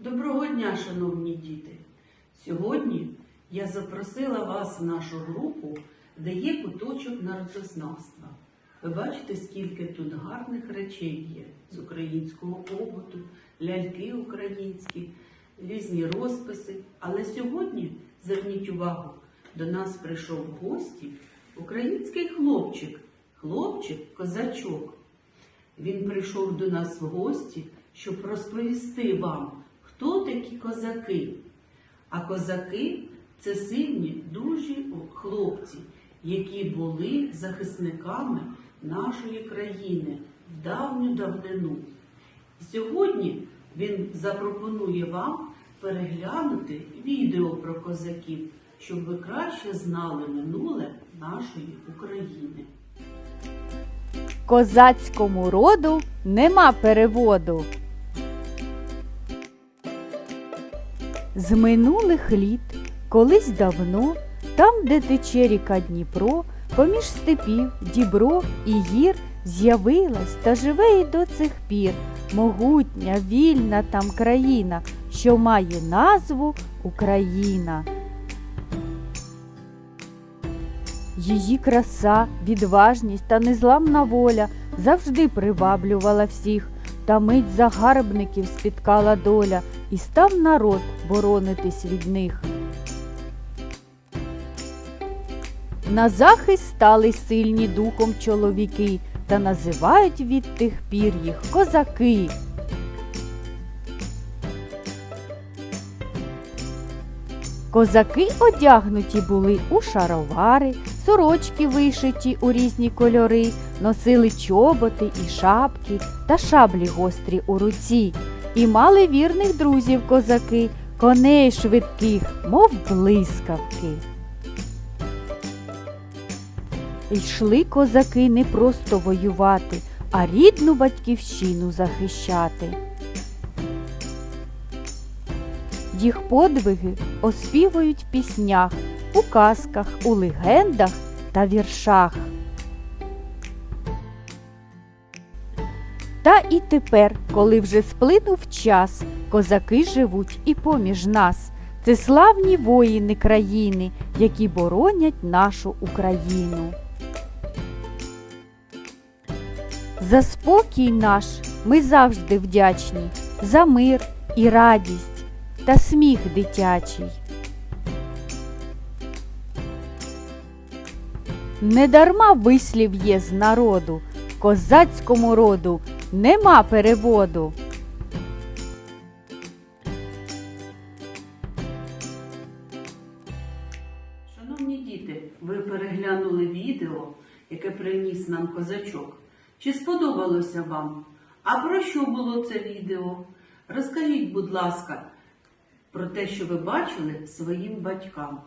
Доброго дня, шановні діти! Сьогодні я запросила вас в нашу групу, де є куточок народознавства. Ви бачите, скільки тут гарних речей є з українського побуту, ляльки українські, різні розписи. Але сьогодні, зверніть увагу, до нас прийшов в гості український хлопчик, хлопчик-козачок. Він прийшов до нас в гості, щоб розповісти вам, хто такі козаки. А козаки це сильні, дужі хлопці, які були захисниками нашої країни в давню давнину. Сьогодні він запропонує вам переглянути відео про козаків, щоб ви краще знали минуле нашої України. Козацькому роду нема переводу. З минулих літ, колись давно, там, де тече ріка Дніпро, поміж степів, дібров і гір з'явилась та живе й до цих пір могутня, вільна там країна, що має назву Україна. Її краса, відважність та незламна воля завжди приваблювала всіх, та мить загарбників спіткала доля, і став народ боронитись від них. На захист стали сильні духом чоловіки, та називають від тих пір їх козаки. Козаки одягнуті були у шаровари, сорочки вишиті у різні кольори, носили чоботи і шапки та шаблі гострі у руці, і мали вірних друзів козаки, коней швидких, мов блискавки. Йшли козаки не просто воювати, а рідну батьківщину захищати. Їх подвиги оспівують в піснях, у казках, у легендах та віршах. Та і тепер, коли вже сплинув час, козаки живуть і поміж нас. Це славні воїни країни, які боронять нашу Україну. За спокій наш ми завжди вдячні, за мир і радість та сміх дитячий. Недарма вислів є з народу, козацькому роду нема переводу. Шановні діти, ви переглянули відео, яке приніс нам козачок. Чи сподобалося вам? А про що було це відео? Розкажіть, будь ласка, про те, що ви бачили своїм батькам.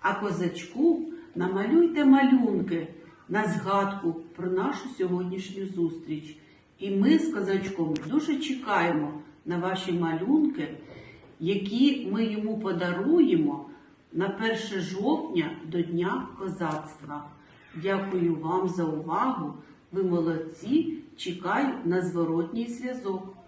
А козачку намалюйте малюнки на згадку про нашу сьогоднішню зустріч. І ми з козачком дуже чекаємо на ваші малюнки, які ми йому подаруємо на 1 жовтня до Дня козацтва. Дякую вам за увагу. Ви молодці. Чекаю на зворотній зв'язок.